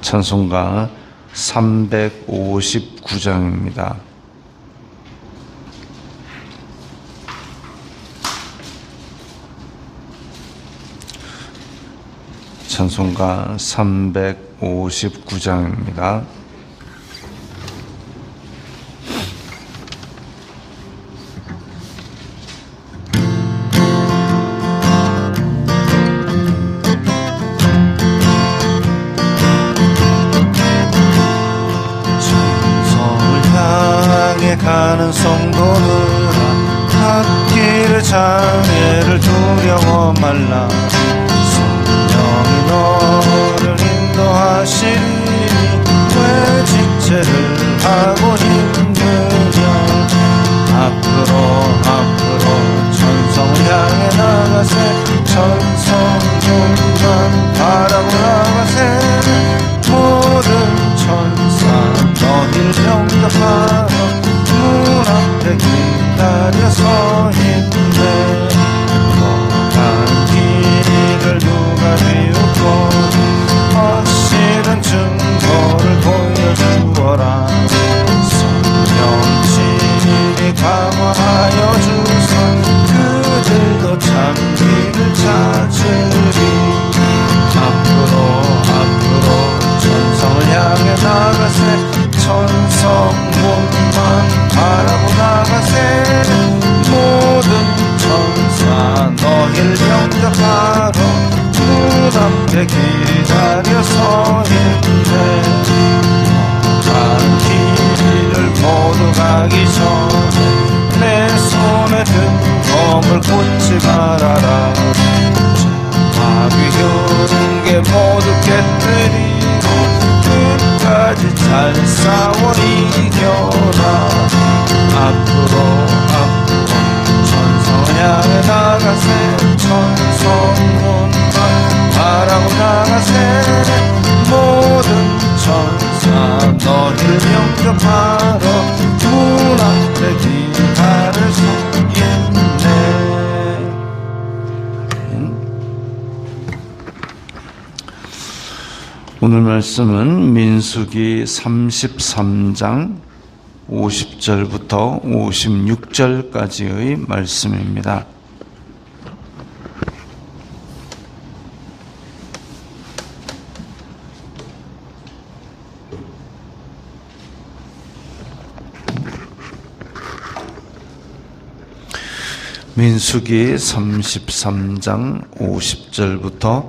찬송가 359장입니다. 찬송가 359장입니다. 가기 전에 내 손에 든 검을 꽂지 말아라. 효는 게 모두 깨뜨리고 끝까지 잘 싸워 이겨라. 앞으로 앞으로 향해 나가세 천성문만 바라고 나가세. 모든 천사 너희를 영접하러 오늘 말씀은 민수기 33장 50절부터 56절까지의 말씀입니다. 민수기 33장 50절부터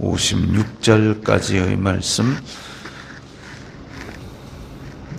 56절까지의 말씀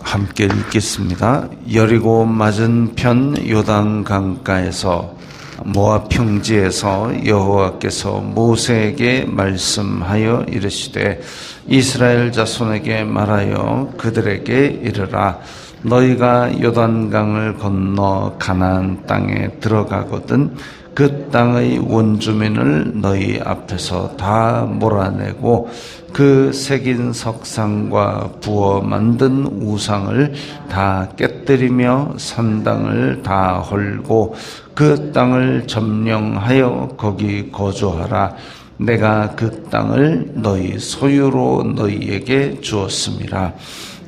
함께 읽겠습니다. 여리고 맞은편 요단 강가에서 모압 평지에서 여호와께서 모세에게 말씀하여 이르시되 이스라엘 자손에게 말하여 그들에게 이르라 너희가 요단강을 건너 가나안 땅에 들어가거든 그 땅의 원주민을 너희 앞에서 다 몰아내고 그 새긴 석상과 부어 만든 우상을 다 깨뜨리며 산당을 다 헐고 그 땅을 점령하여 거기 거주하라. 내가 그 땅을 너희 소유로 너희에게 주었음이라.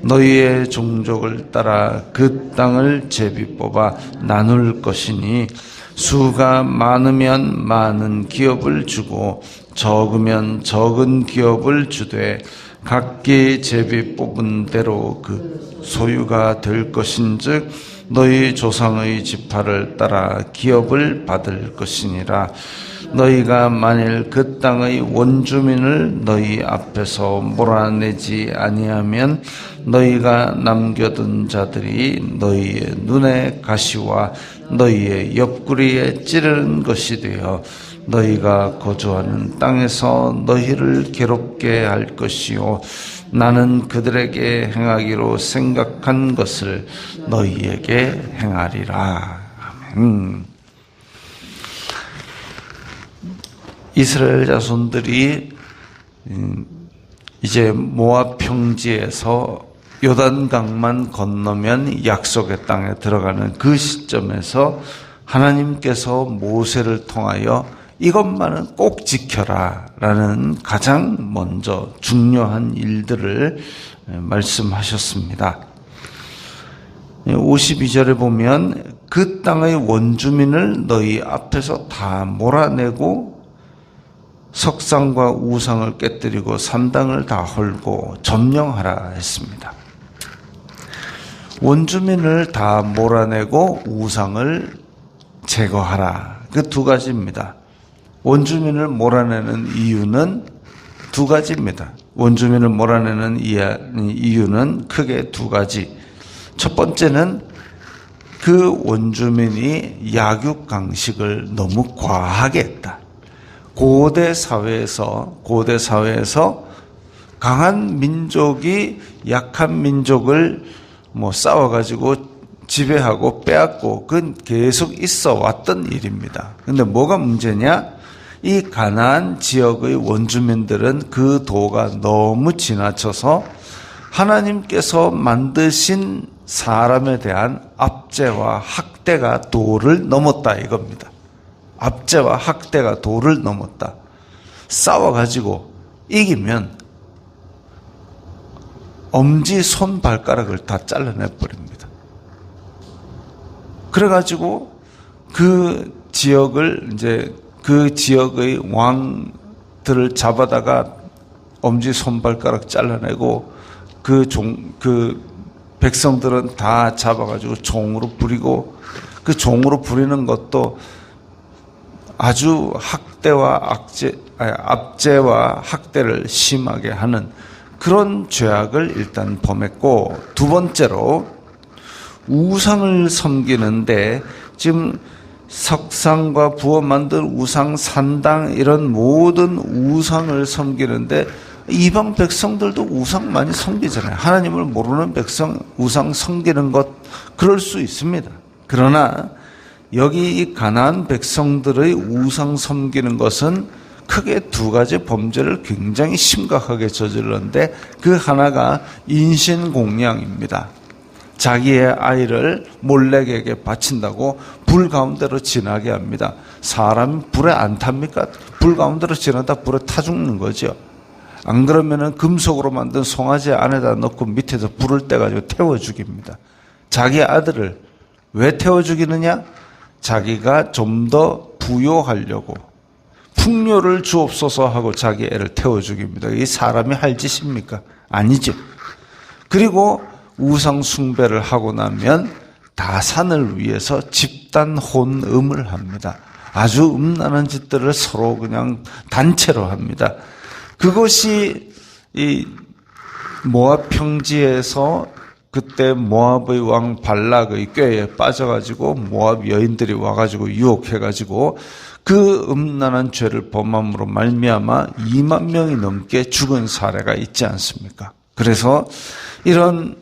너희의 종족을 따라 그 땅을 제비 뽑아 나눌 것이니 수가 많으면 많은 기업을 주고 적으면 적은 기업을 주되 각기 제비 뽑은 대로 그 소유가 될 것인즉 너희 조상의 지파를 따라 기업을 받을 것이니라. 너희가 만일 그 땅의 원주민을 너희 앞에서 몰아내지 아니하면 너희가 남겨둔 자들이 너희의 눈에 가시와 너희의 옆구리에 찌르는 것이 되어 너희가 거주하는 땅에서 너희를 괴롭게 할 것이요 나는 그들에게 행하기로 생각한 것을 너희에게 행하리라 아멘. 이스라엘 자손들이 음, 이제 모압 평지에서 요단강만 건너면 약속의 땅에 들어가는 그 시점에서 하나님께서 모세를 통하여 이것만은 꼭 지켜라 라는 가장 먼저 중요한 일들을 말씀하셨습니다. 52절에 보면 그 땅의 원주민을 너희 앞에서 다 몰아내고 석상과 우상을 깨뜨리고 산당을 다 헐고 점령하라 했습니다. 원주민을 다 몰아내고 우상을 제거하라. 그 두 가지입니다. 원주민을 몰아내는 이유는 두 가지입니다. 원주민을 몰아내는 이유는 크게 두 가지. 첫 번째는 그 원주민이 약육 강식을 너무 과하게 했다. 고대 사회에서 고대 사회에서 강한 민족이 약한 민족을 뭐 싸워가지고 지배하고 빼앗고 그건 계속 있어 왔던 일입니다. 근데 뭐가 문제냐? 이 가나안 지역의 원주민들은 그 도가 너무 지나쳐서 하나님께서 만드신 사람에 대한 압제와 학대가 도를 넘었다 이겁니다. 압제와 학대가 도를 넘었다. 싸워가지고 이기면 엄지 손 발가락을 다 잘라내 버립니다. 그래가지고 그 지역을 이제 그 지역의 왕들을 잡아다가 엄지 손 발가락 잘라내고 그 종, 그 백성들은 다 잡아가지고 종으로 부리고 그 종으로 부리는 것도 아주 학대와 악재, 아니, 압제와 학대를 심하게 하는 그런 죄악을 일단 범했고 두 번째로 우상을 섬기는데 지금 석상과 부어 만든 우상 산당 이런 모든 우상을 섬기는데 이방 백성들도 우상 많이 섬기잖아요. 하나님을 모르는 백성 우상 섬기는 것 그럴 수 있습니다. 그러나 여기 이 가나안 백성들의 우상 섬기는 것은 크게 두 가지 범죄를 굉장히 심각하게 저질렀는데 그 하나가 인신공양입니다. 자기의 아이를 몰렉에게 바친다고 불 가운데로 지나게 합니다. 사람이 불에 안 탑니까? 불 가운데로 지나다 불에 타 죽는 거죠. 안 그러면은 금속으로 만든 송아지 안에다 넣고 밑에서 불을 떼가지고 태워 죽입니다. 자기 아들을 왜 태워 죽이느냐? 자기가 좀 더 부여하려고 풍요를 주옵소서 하고 자기 애를 태워 죽입니다. 이 사람이 할 짓입니까? 아니죠. 그리고 우상 숭배를 하고 나면 다산을 위해서 집단 혼음을 합니다. 아주 음란한 짓들을 서로 그냥 단체로 합니다. 그것이 이 모압 평지에서 그때 모압의 왕 발락의 꾀에 빠져가지고 모압 여인들이 와가지고 유혹해가지고 그 음란한 죄를 범함으로 말미암아 2만 명이 넘게 죽은 사례가 있지 않습니까? 그래서 이런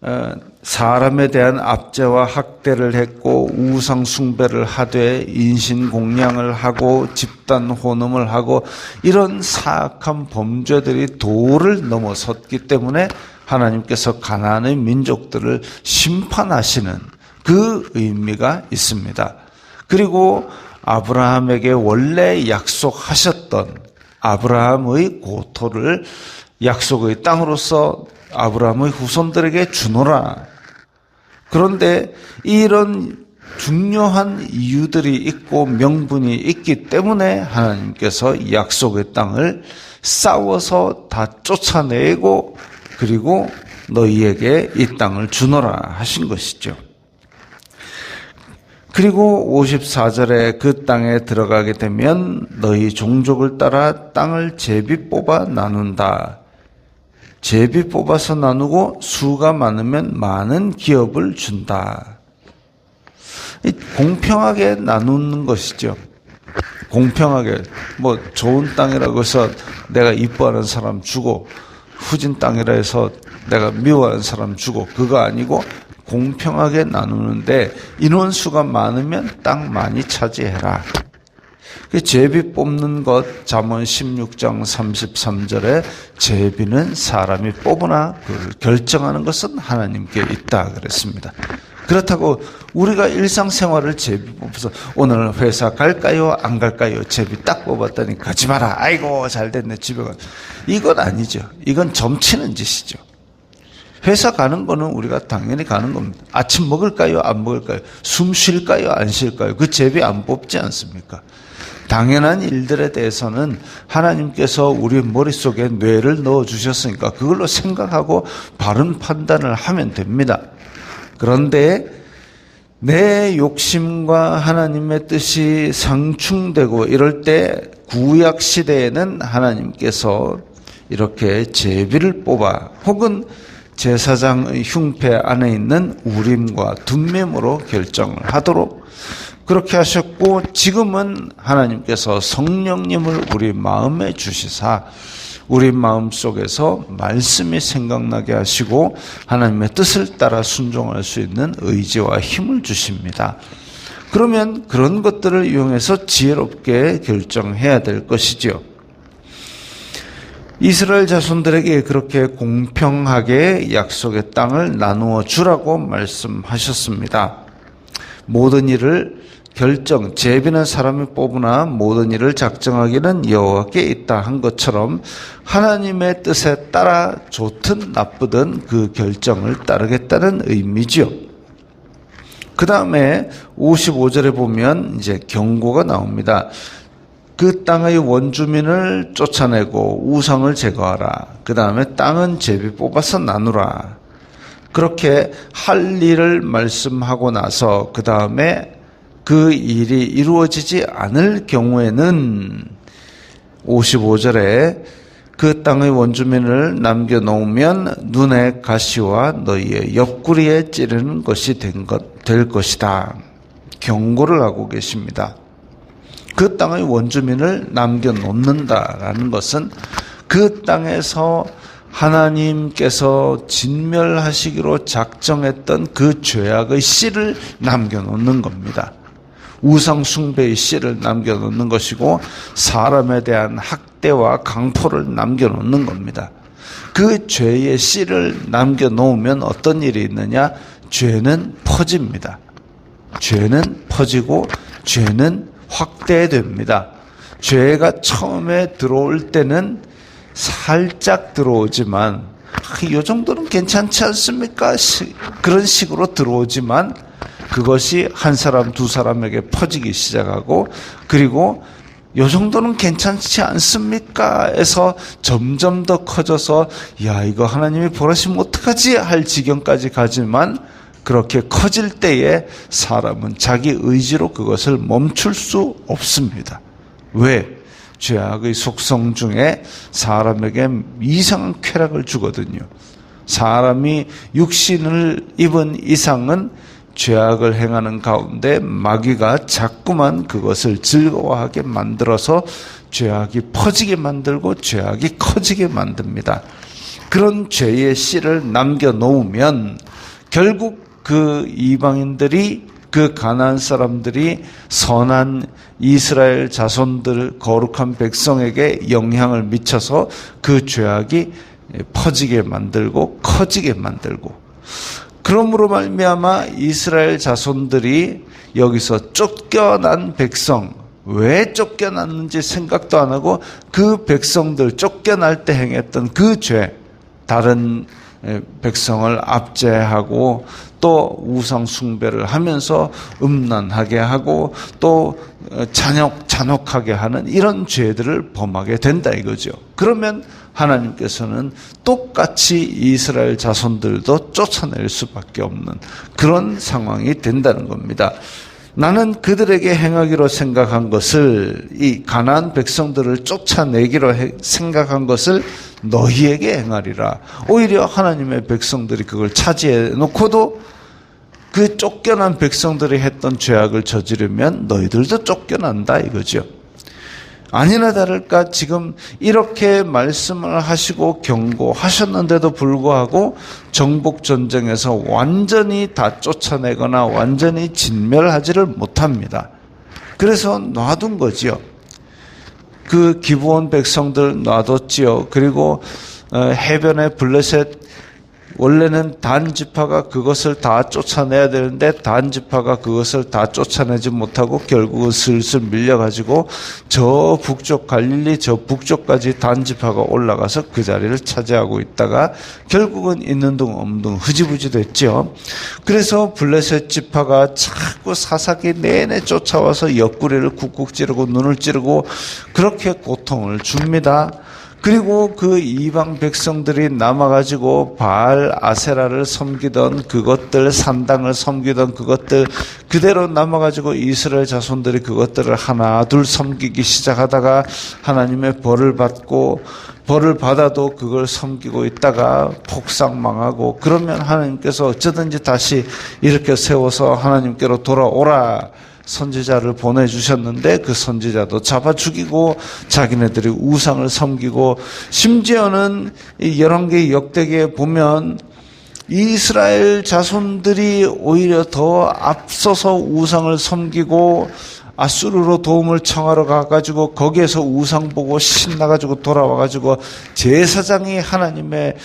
어, 사람에 대한 압제와 학대를 했고 우상 숭배를 하되 인신 공양을 하고 집단 혼음을 하고 이런 사악한 범죄들이 도를 넘어섰기 때문에 하나님께서 가나안의 민족들을 심판하시는 그 의미가 있습니다. 그리고 아브라함에게 원래 약속하셨던 아브라함의 고토를 약속의 땅으로서 아브라함의 후손들에게 주노라. 그런데 이런 중요한 이유들이 있고 명분이 있기 때문에 하나님께서 약속의 땅을 싸워서 다 쫓아내고 그리고 너희에게 이 땅을 주노라 하신 것이죠. 그리고 54절에 그 땅에 들어가게 되면 너희 종족을 따라 땅을 제비 뽑아 나눈다. 제비 뽑아서 나누고 수가 많으면 많은 기업을 준다. 공평하게 나누는 것이죠. 공평하게 뭐 좋은 땅이라고 해서 내가 이뻐하는 사람 주고 후진 땅이라 해서 내가 미워하는 사람 주고 그거 아니고 공평하게 나누는데 인원수가 많으면 땅 많이 차지해라. 그 제비 뽑는 것 잠언 16장 33절에 제비는 사람이 뽑으나 결정하는 것은 하나님께 있다 그랬습니다. 그렇다고 우리가 일상생활을 제비 뽑아서 오늘 회사 갈까요? 안 갈까요? 제비 딱 뽑았더니 가지 마라. 아이고 잘 됐네 집에 가. 이건 아니죠. 이건 점치는 짓이죠. 회사 가는 거는 우리가 당연히 가는 겁니다. 아침 먹을까요? 안 먹을까요? 숨 쉴까요? 안 쉴까요? 그 제비 안 뽑지 않습니까? 당연한 일들에 대해서는 하나님께서 우리 머릿속에 뇌를 넣어 주셨으니까 그걸로 생각하고 바른 판단을 하면 됩니다. 그런데 내 욕심과 하나님의 뜻이 상충되고 이럴 때 구약 시대에는 하나님께서 이렇게 제비를 뽑아 혹은 제사장의 흉패 안에 있는 우림과 둔mem으로 결정을 하도록 그렇게 하셨고 지금은 하나님께서 성령님을 우리 마음에 주시사 우리 마음 속에서 말씀이 생각나게 하시고 하나님의 뜻을 따라 순종할 수 있는 의지와 힘을 주십니다. 그러면 그런 것들을 이용해서 지혜롭게 결정해야 될 것이지요. 이스라엘 자손들에게 그렇게 공평하게 약속의 땅을 나누어 주라고 말씀하셨습니다. 모든 일을 결정, 제비는 사람이 뽑으나 모든 일을 작정하기는 여호와께 있다 한 것처럼 하나님의 뜻에 따라 좋든 나쁘든 그 결정을 따르겠다는 의미지요. 그 다음에 55절에 보면 이제 경고가 나옵니다. 그 땅의 원주민을 쫓아내고 우상을 제거하라. 그 다음에 땅은 제비 뽑아서 나누라. 그렇게 할 일을 말씀하고 나서 그 다음에 그 일이 이루어지지 않을 경우에는 55절에 그 땅의 원주민을 남겨놓으면 눈의 가시와 너희의 옆구리에 찌르는 것이 된 것, 될 것이다. 경고를 하고 계십니다. 그 땅의 원주민을 남겨놓는다라는 것은 그 땅에서 하나님께서 진멸하시기로 작정했던 그 죄악의 씨를 남겨놓는 겁니다. 우상숭배의 씨를 남겨놓는 것이고 사람에 대한 학대와 강포를 남겨놓는 겁니다. 그 죄의 씨를 남겨놓으면 어떤 일이 있느냐? 죄는 퍼집니다. 죄는 퍼지고 죄는 확대됩니다. 죄가 처음에 들어올 때는 살짝 들어오지만 이 정도는 괜찮지 않습니까? 그런 식으로 들어오지만 그것이 한 사람 두 사람에게 퍼지기 시작하고 그리고 요 정도는 괜찮지 않습니까? 에서 점점 더 커져서 야 이거 하나님이 보라시면 어떡하지? 할 지경까지 가지만 그렇게 커질 때에 사람은 자기 의지로 그것을 멈출 수 없습니다. 왜? 죄악의 속성 중에 사람에게 이상한 쾌락을 주거든요. 사람이 육신을 입은 이상은 죄악을 행하는 가운데 마귀가 자꾸만 그것을 즐거워하게 만들어서 죄악이 퍼지게 만들고 죄악이 커지게 만듭니다. 그런 죄의 씨를 남겨놓으면 결국 그 이방인들이 그 가나안 사람들이 선한 이스라엘 자손들 거룩한 백성에게 영향을 미쳐서 그 죄악이 퍼지게 만들고 커지게 만들고. 그러므로 말미암아 이스라엘 자손들이 여기서 쫓겨난 백성 왜 쫓겨났는지 생각도 안 하고 그 백성들 쫓겨날 때 행했던 그 죄 다른 백성을 압제하고 또 우상 숭배를 하면서 음란하게 하고 또 잔혹 잔혹하게 하는 이런 죄들을 범하게 된다 이거죠. 그러면 하나님께서는 똑같이 이스라엘 자손들도 쫓아낼 수밖에 없는 그런 상황이 된다는 겁니다. 나는 그들에게 행하기로 생각한 것을 이 가나안 백성들을 쫓아내기로 생각한 것을 너희에게 행하리라. 오히려 하나님의 백성들이 그걸 차지해 놓고도 그 쫓겨난 백성들이 했던 죄악을 저지르면 너희들도 쫓겨난다 이거죠. 아니나 다를까 지금 이렇게 말씀을 하시고 경고하셨는데도 불구하고 정복 전쟁에서 완전히 다 쫓아내거나 완전히 진멸하지를 못합니다. 그래서 놔둔 거지요. 그 기부원 백성들 놔뒀지요. 그리고 어, 해변에 블레셋 원래는 단 지파가 그것을 다 쫓아내야 되는데 단 지파가 그것을 다 쫓아내지 못하고 결국은 슬슬 밀려가지고 저 북쪽 갈릴리 저 북쪽까지 단 지파가 올라가서 그 자리를 차지하고 있다가 결국은 있는 둥 없는 둥 흐지부지 됐죠. 그래서 블레셋 지파가 자꾸 사사기 내내 쫓아와서 옆구리를 쿡쿡 찌르고 눈을 찌르고 그렇게 고통을 줍니다. 그리고 그 이방 백성들이 남아가지고 바알 아세라를 섬기던 그것들 산당을 섬기던 그것들 그대로 남아가지고 이스라엘 자손들이 그것들을 하나 둘 섬기기 시작하다가 하나님의 벌을 받고 벌을 받아도 그걸 섬기고 있다가 폭삭 망하고 그러면 하나님께서 어쩌든지 다시 이렇게 세워서 하나님께로 돌아오라 선지자를 보내주셨는데 그 선지자도 잡아 죽이고 자기네들이 우상을 섬기고 심지어는 이 열왕기 역대기에 보면 이스라엘 자손들이 오히려 더 앞서서 우상을 섬기고 아수르로 도움을 청하러 가가지고 거기에서 우상 보고 신나가지고 돌아와가지고 제사장이 하나님의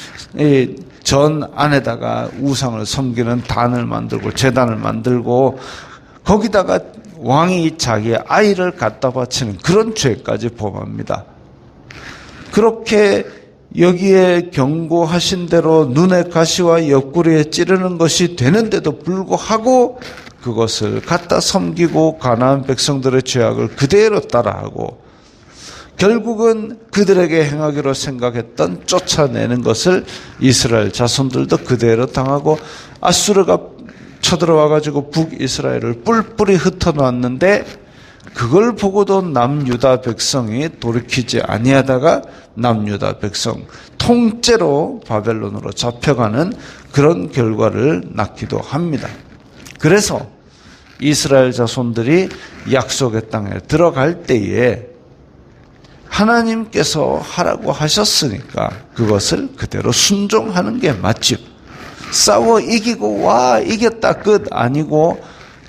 전 안에다가 우상을 섬기는 단을 만들고 재단을 만들고 거기다가 왕이 자기 아이를 갖다 바치는 그런 죄까지 범합니다. 그렇게 여기에 경고하신 대로 눈에 가시와 옆구리에 찌르는 것이 되는데도 불구하고 그것을 갖다 섬기고 가나안 백성들의 죄악을 그대로 따라하고 결국은 그들에게 행하기로 생각했던 쫓아내는 것을 이스라엘 자손들도 그대로 당하고 아수르가 쳐들어와 가지고 북이스라엘을 뿔뿔이 흩어놨는데 그걸 보고도 남유다 백성이 돌이키지 아니하다가 남유다 백성 통째로 바벨론으로 잡혀가는 그런 결과를 낳기도 합니다. 그래서 이스라엘 자손들이 약속의 땅에 들어갈 때에 하나님께서 하라고 하셨으니까 그것을 그대로 순종하는 게 맞죠. 싸워 이기고 와 이겼다 끝 아니고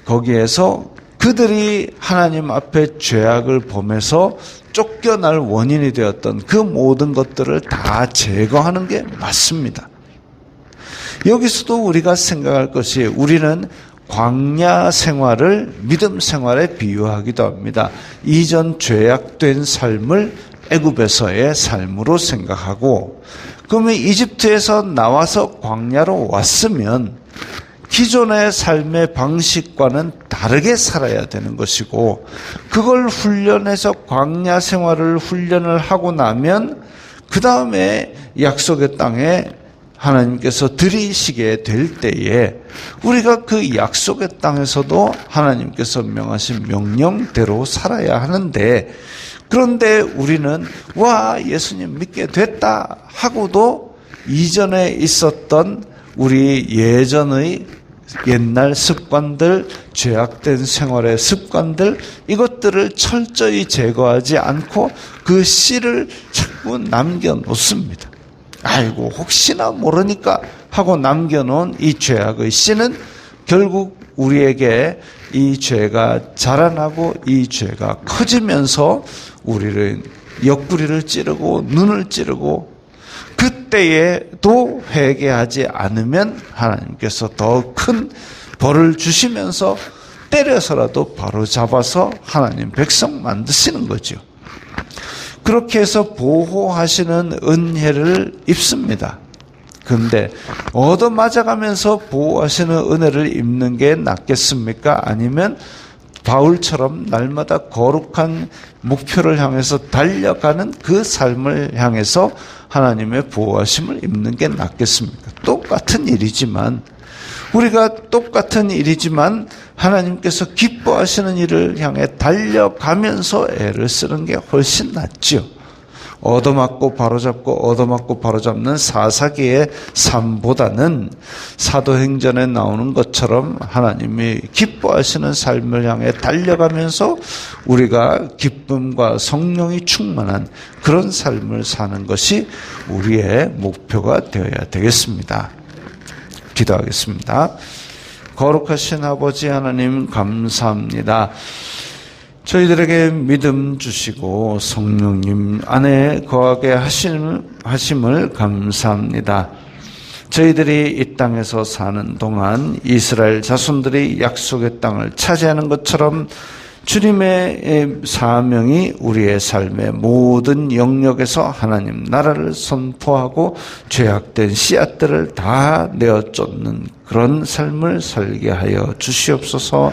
거기에서 그들이 하나님 앞에 죄악을 범해서 쫓겨날 원인이 되었던 그 모든 것들을 다 제거하는 게 맞습니다. 여기서도 우리가 생각할 것이 우리는 광야 생활을 믿음 생활에 비유하기도 합니다. 이전 죄악된 삶을 애굽에서의 삶으로 생각하고 그러면 이집트에서 나와서 광야로 왔으면 기존의 삶의 방식과는 다르게 살아야 되는 것이고 그걸 훈련해서 광야 생활을 훈련을 하고 나면 그 다음에 약속의 땅에 하나님께서 들이시게 될 때에 우리가 그 약속의 땅에서도 하나님께서 명하신 명령대로 살아야 하는데 그런데 우리는 와 예수님 믿게 됐다 하고도 이전에 있었던 우리 예전의 옛날 습관들, 죄악된 생활의 습관들, 이것들을 철저히 제거하지 않고 그 씨를 자꾸 남겨놓습니다. 아이고 혹시나 모르니까 하고 남겨놓은 이 죄악의 씨는 결국 우리에게 이 죄가 자라나고 이 죄가 커지면서 우리를 옆구리를 찌르고 눈을 찌르고 그때에도 회개하지 않으면 하나님께서 더 큰 벌을 주시면서 때려서라도 바로 잡아서 하나님 백성 만드시는 거죠. 그렇게 해서 보호하시는 은혜를 입습니다. 근데 얻어맞아가면서 보호하시는 은혜를 입는 게 낫겠습니까? 아니면 바울처럼 날마다 거룩한 목표를 향해서 달려가는 그 삶을 향해서 하나님의 보호하심을 입는 게 낫겠습니까? 똑같은 일이지만 우리가 똑같은 일이지만 하나님께서 기뻐하시는 일을 향해 달려가면서 애를 쓰는 게 훨씬 낫죠. 얻어맞고 바로잡고 얻어맞고 바로잡는 사사기의 삶보다는 사도행전에 나오는 것처럼 하나님이 기뻐하시는 삶을 향해 달려가면서 우리가 기쁨과 성령이 충만한 그런 삶을 사는 것이 우리의 목표가 되어야 되겠습니다. 기도하겠습니다. 거룩하신 아버지 하나님 감사합니다. 저희들에게 믿음 주시고 성령님 안에 거하게 하심, 하심을 감사합니다. 저희들이 이 땅에서 사는 동안 이스라엘 자손들이 약속의 땅을 차지하는 것처럼 주님의 사명이 우리의 삶의 모든 영역에서 하나님 나라를 선포하고 죄악된 씨앗들을 다 내어 쫓는 그런 삶을 살게 하여 주시옵소서